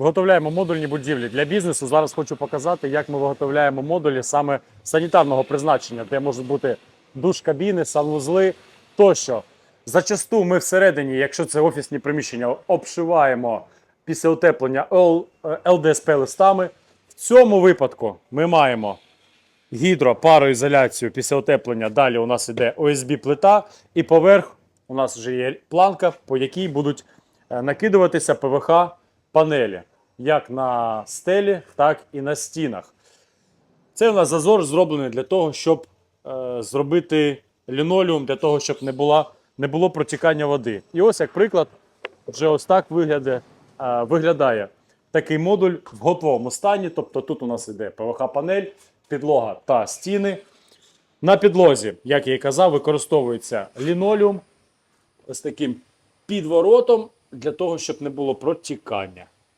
Виготовляємо модульні будівлі для бізнесу. Зараз хочу показати, як ми виготовляємо модулі саме санітарного призначення, де можуть бути душ кабіни, санвузли тощо. Зачасту ми всередині, якщо це офісні приміщення, обшиваємо після утеплення е, ЛДСП листами. В цьому випадку ми маємо гідропароізоляцію після утеплення. Далі у нас іде ОСБ плита, і поверх у нас вже є планка, по якій будуть е, накидуватися ПВХ панелі, як на стелі, так і на стінах. Це у нас зазор зроблений для того, щоб е, зробити лінолеум, для того, щоб не, була, не було протікання води. І ось, як приклад, вже ось так виглядає, е, виглядає такий модуль в готовому стані. Тобто тут у нас іде ПВХ-панель, підлога та стіни. На підлозі, як я і казав, використовується лінолеум ось таким підворотом для того, щоб не було протікання.